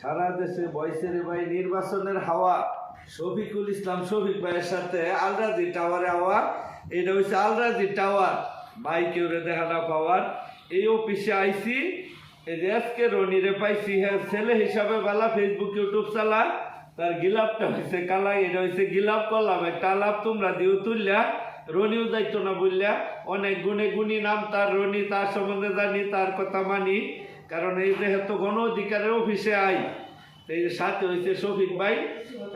সারা দেশে বয়সের ভাই নির্বাচনের হাওয়া। শফিকুল ইসলাম, শফিক ভাইয়ের সাথে আলরাজি টাওয়ারে হাওয়া এটা হচ্ছে আলরাজি টাওয়ার। বাইকে ওরে দেখা না পাওয়ার। এই অফিসে আইসি যে আজকে রনিরে পাইছি হ্যাঁ ছেলে হিসাবে বেলা ফেসবুক ইউটিউব চালা। তার গিলাপটা হয়েছে কালা এটা হয়েছে গিলাপ করলাম একটা আলাপ তোমরা দিও তুললা। রনিও যাইতো না বললা। অনেক গুণে গুণী নাম তার রনি, তার সম্বন্ধে জানি, তার কথা মানি। কারণ এই যেহেতু গণ অধিকারের অফিসে আই এই সাথে হয়েছে শফিক ভাই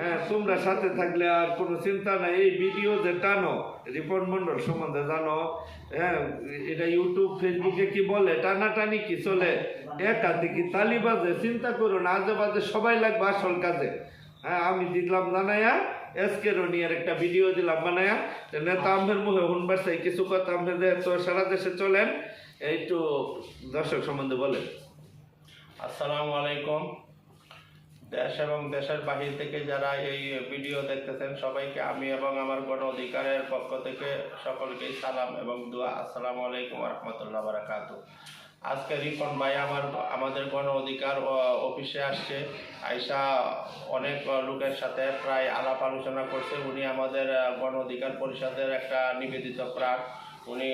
হ্যাঁ তোমরা সাথে থাকলে আর কোনো চিন্তা নাই। এই ভিডিও যে টানো, রিপন মন্ডল সম্বন্ধে জানো হ্যাঁ এটা ইউটিউব, ফেসবুকে কি বলে, টানাটানি কি চলে? একা কি তালি বাজে চিন্তা করো না আজে বাজে সবাই লাগবে আসল কাজে। হ্যাঁ আমি দিলাম জানাইয়া এসকে রনিয়ার একটা ভিডিও দিলাম বানায়া। নেতা আমের মুখে শুনবার চাই, কিছু কথা আমের তো সারা দেশে চলেন। একটু দর্শক সম্বন্ধে বলেন। আসসালামু আলাইকুম। দেশ এবং দেশের বাহির থেকে যারা এই ভিডিও দেখতেছেন, সবাইকে আমি এবং আমার গণ অধিকারের পক্ষ থেকে সকলকেই সালাম এবং দোয়া। আসসালামু আলাইকুম রহমতুল্লাহ বারাকাত আজকে রিপন ভাই আমার আমাদের গণ অধিকার অফিসে আসছে। আইসা অনেক লোকের সাথে প্রায় আলাপ আলোচনা করছে। উনি আমাদের গণ অধিকার পরিষদের একটা নিবেদিত প্রাণ উনি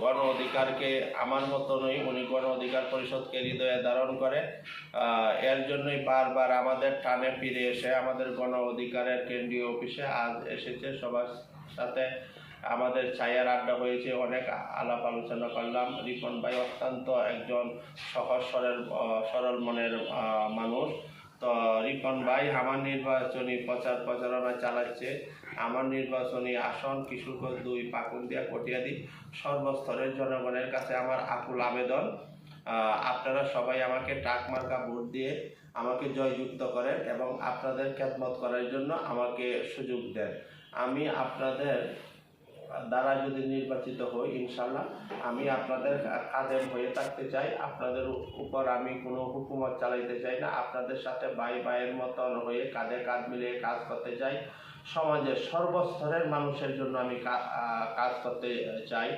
গণ অধিকারকে আমার মতো নই, উনি গণ অধিকার পরিষদকে হৃদয়ে ধারণ করে। এর জন্যই বারবার আমাদের টানে ফিরে এসে আমাদের গণ অধিকারের কেন্দ্রীয় অফিসে আজ এসেছে। সবার সাথে আমাদের ছায়ার আড্ডা হয়েছে, অনেক আলাপ আলোচনা করলাম। রিপন ভাই অত্যন্ত একজন সহজ, সরল সরল মনের মানুষ। তো রিপন ভাই, আমার নির্বাচনী প্রচার প্রচারণা চালাচ্ছে। আমার নির্বাচনী আসন কিশোরগঞ্জ দুই, পাকুন্দিয়া, কটিয়াদি, সর্বস্তরের জনগণের কাছে আমার আকুল আবেদন। আপনারা সবাই আমাকে টাক মার্কা ভোট দিয়ে আমাকে জয়যুক্ত করেন এবং আপনাদের খেদমত করার জন্য আমাকে সুযোগ দেন। আমি আপনাদের দ্বারা যদি নির্বাচিত হই ইনশাল্লাহ আমি আপনাদের কাজের হয়ে থাকতে চাই। আপনাদের উপর আমি কোনো হুকুমত চালাইতে চাই না। আপনাদের সাথে ভাই ভাইয়ের মতন হয়ে কাঁধে কাঁধ মিলিয়ে কাজ করতে চাই। সমাজের সর্বস্তরের মানুষের জন্য আমি কাজ করতে চাই।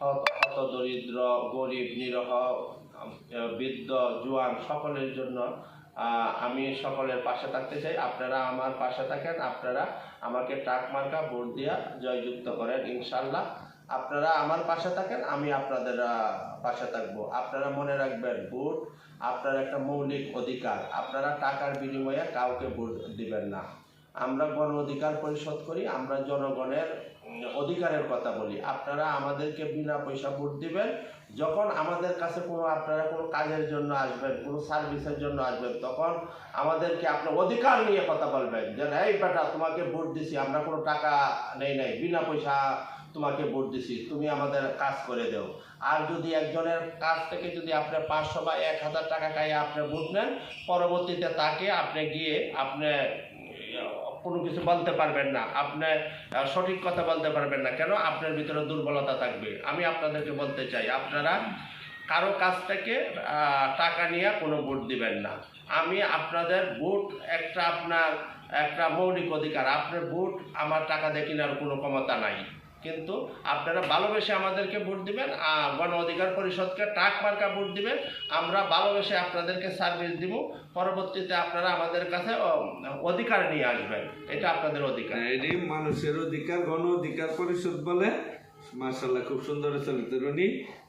হত দরিদ্র, গরিব, নিরহ বৃদ্ধ, জোয়ান সকলের জন্য আমি সকলের পাশে থাকতে চাই। আপনারা আমার পাশে থাকেন। আপনারা আমাকে টাক মার্কা ভোট দিয়া জয়যুক্ত করেন ইনশাল্লাহ আপনারা আমার পাশে থাকেন, আমি আপনাদের পাশে থাকব। আপনারা মনে রাখবেন, ভোট আপনার একটা মৌলিক অধিকার। আপনারা টাকার বিনিময়ে কাউকে ভোট দিবেন না। আমরা গণ অধিকার পরিষদ করি, আমরা জনগণের অধিকারের কথা বলি। আপনারা আমাদেরকে বিনা পয়সা ভোট দিবেন। যখন আমাদের কাছে কোনো, আপনারা কোনো কাজের জন্য আসবেন, কোনো সার্ভিসের জন্য আসবেন, তখন আমাদেরকে আপনার অধিকার নিয়ে কথা বলবেন। যে, এই বেটা, তোমাকে ভোট দিছি, আমরা কোনো টাকা নেই, নাই, বিনা পয়সা তোমাকে ভোট দিছি, তুমি আমাদের কাজ করে দেও। আর যদি একজনের কাছ থেকে যদি আপনি পাঁচশো বা এক হাজার টাকা খাইয়ে আপনি ভোট নেন, পরবর্তীতে তাকে আপনি গিয়ে আপনি কোনো কিছু বলতে পারবেন না। আপনি সঠিক কথা বলতে পারবেন না। কেন? আপনার ভিতরে দুর্বলতা থাকবে। আমি আপনাদেরকে বলতে চাই, আপনারা কারও কাছ থেকে টাকা নিয়ে কোনো ভোট দিবেন না। আমি আপনাদের ভোট একটা আপনার, একটা মৌলিক অধিকার। আপনার ভোট আমার টাকা দিয়ে কেনার কোনো ক্ষমতা নাই। কিন্তু আপনারা ভালোবেসে আমাদেরকে ভোট দিবেন আর গণ অধিকার পরিষদকে টাক মার্কা ভোট দিবেন। আমরা ভালোবেসে আপনাদেরকে সার্ভিস দিব। পরবর্তীতে আপনারা আমাদের কাছে অধিকার নিয়ে আসবেন। এটা আপনাদের অধিকার। এটি মানুষের অধিকার গণ অধিকার পরিষদ বলে। মার্শাল্লাহ খুব সুন্দর চলিত রনি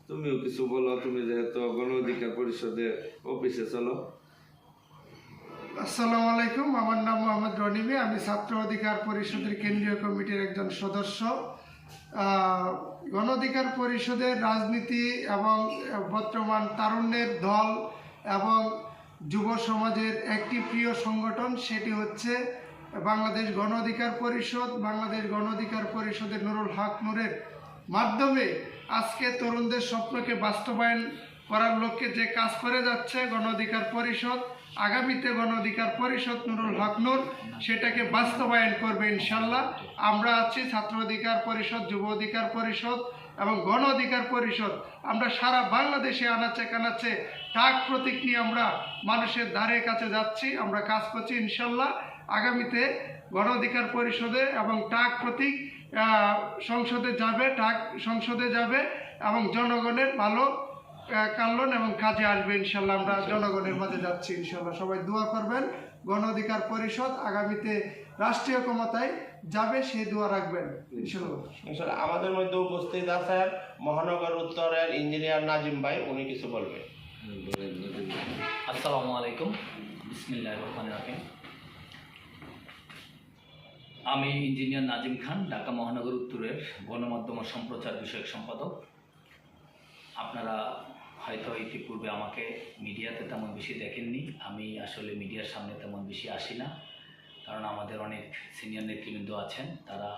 তুমিও কিছু বলো তুমি যেহেতু গণ অধিকার পরিষদের অফিসে চলো। আসসালামু আলাইকুম আমার নাম মোহাম্মদ রনিমি। আমি ছাত্র অধিকার পরিষদের কেন্দ্রীয় কমিটির একজন সদস্য। গণ অধিকার পরিষদের রাজনীতি এবং বর্তমান তারুণ্যের দল এবং যুব সমাজের একটি প্রিয় সংগঠন, সেটি হচ্ছে বাংলাদেশ গণ অধিকার পরিষদ। বাংলাদেশ গণ অধিকার পরিষদের নুরুল হক নুরের মাধ্যমে আজকে তরুণদের স্বপ্নকে বাস্তবায়ন করার লক্ষ্যে যে কাজ করে যাচ্ছে গণ অধিকার পরিষদ, আগামীতে গণ অধিকার পরিষদ নুরুল হক নূর, সেটাকে বাস্তবায়ন করবে ইনশাল্লাহ। আমরা আছি ছাত্র অধিকার পরিষদ, যুব অধিকার পরিষদ এবং গণ অধিকার পরিষদ। আমরা সারা বাংলাদেশে আনাচে কানাচে টাক প্রতীক নিয়ে আমরা মানুষের ধারে কাছে যাচ্ছি, আমরা কাজ করছি ইনশাল্লাহ। আগামীতে গণ অধিকার পরিষদে এবং টাক প্রতীক সংসদে যাবে টাক সংসদে যাবে এবং জনগণের ভালো কানলন এবং কাজে আসবে ইনশাল্লাহ আমরা জনগণের মাঝে যাচ্ছি ইনশাল্লাহ। সবাই দোয়া করবেন গণ অধিকার পরিষদ আগামীতে রাষ্ট্রীয় ক্ষমতায় যাবে সেই দোয়া রাখবেন ইনশাল্লাহ। আমাদের মধ্যে উপস্থিত আছেন মহানগর উত্তরের ইঞ্জিনিয়ার নাজিম ভাই উনি কিছু বলবে আসসালামু আলাইকুম। বিসমিল্লাহ রহমান রাহিম। আমি ইঞ্জিনিয়ার নাজিম খান ঢাকা মহানগর উত্তরের গণমাধ্যম সম্প্রচার বিষয়ক সম্পাদক। আপনারা হয়তো ইতিপূর্বে আমাকে মিডিয়াতে তেমন বেশি দেখেননি। আমি আসলে মিডিয়ার সামনে তেমন বেশি আসি না, কারণ আমাদের অনেক সিনিয়র নেতৃবৃন্দ আছেন। তারা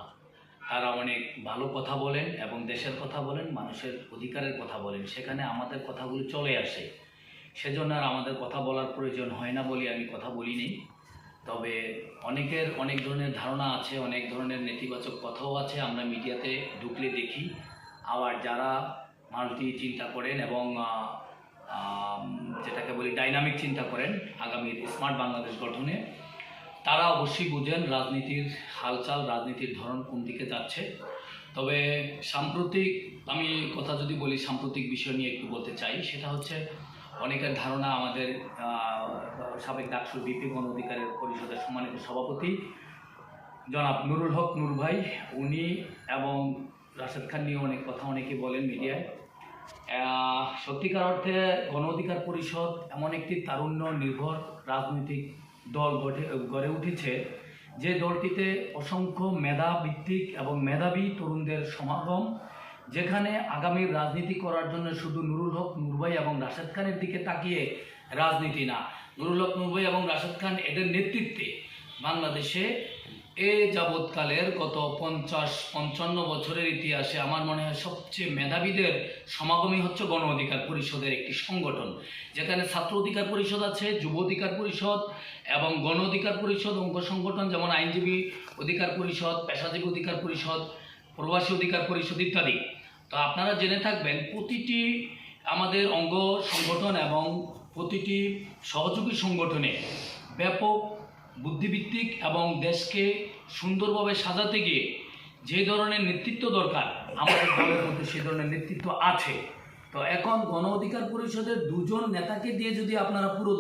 তারা অনেক ভালো কথা বলেন এবং দেশের কথা বলেন, মানুষের অধিকারের কথা বলেন। সেখানে আমাদের কথাগুলো চলে আসে। সেজন্য আর আমাদের কথা বলার প্রয়োজন হয় না বলে আমি কথা বলিনি। তবে অনেকের, অনেক ধরনের ধারণা আছে, অনেক ধরনের নেতিবাচক কথাও আছে। আমরা মিডিয়াতে ঢুকলে দেখি। আবার যারা মাল্টি চিন্তা করেন এবং যেটাকে বলি ডাইনামিক চিন্তা করেন আগামীর স্মার্ট বাংলাদেশ গঠনে। তারা অবশ্যই বুঝেন রাজনীতির হালচাল, রাজনীতির ধরন কোন দিকে যাচ্ছে। তবে সাম্প্রতিক, আমি কথা যদি বলি সাম্প্রতিক বিষয় নিয়ে একটু বলতে চাই, সেটা হচ্ছে অনেকের ধারণা আমাদের সাবেক ডাকসু বিপি গণ অধিকারের পরিষদের সম্মানিত সভাপতি জনাব নুরুল হক নূর ভাই, উনি এবং রাশেদ খান নিয়ে অনেক কথা অনেকে বলেন মিডিয়ায়। সত্যিকার অর্থে গণ অধিকার পরিষদ এমন একটি তারুণ্য নির্ভর রাজনৈতিক দল গঠে, গড়ে উঠেছে যে দলটিতে অসংখ্য মেধাভিত্তিক এবং মেধাবী তরুণদের সমাগম, যেখানে আগামীর রাজনীতি করার জন্য শুধু নুরুল হক নুরভাই এবং রাশেদ খানের দিকে তাকিয়ে রাজনীতি না। নুরুল হক নুরভাই এবং রাশেদ খান এদের নেতৃত্বে বাংলাদেশে এ যাবৎকালের গত পঞ্চাশ, পঞ্চান্ন বছরের ইতিহাসে আমার মনে হয় সবচেয়ে মেধাবীদের সমাগমই হচ্ছে গণ অধিকার পরিষদের একটি সংগঠন। যেখানে ছাত্র অধিকার পরিষদ আছে, যুব অধিকার পরিষদ এবং গণ অধিকার পরিষদ অঙ্গ সংগঠন যেমন আইনজীবী অধিকার পরিষদ, পেশাজীবী অধিকার পরিষদ, প্রবাসী অধিকার পরিষদ ইত্যাদি। তো আপনারা জেনে থাকবেন প্রতিটি আমাদের অঙ্গ সংগঠন এবং প্রতিটি সহযোগী সংগঠনে ব্যাপক বুদ্ধিভিত্তিক এবং দেশকে সুন্দরভাবে সাজাতে গিয়ে যে ধরনের নেতৃত্ব দরকার, আমাদের দলের মধ্যে সে ধরনের নেতৃত্ব আছে। তো এখন গণ অধিকার পরিষদের দুজন নেতাকে দিয়ে যদি আপনারা পুরো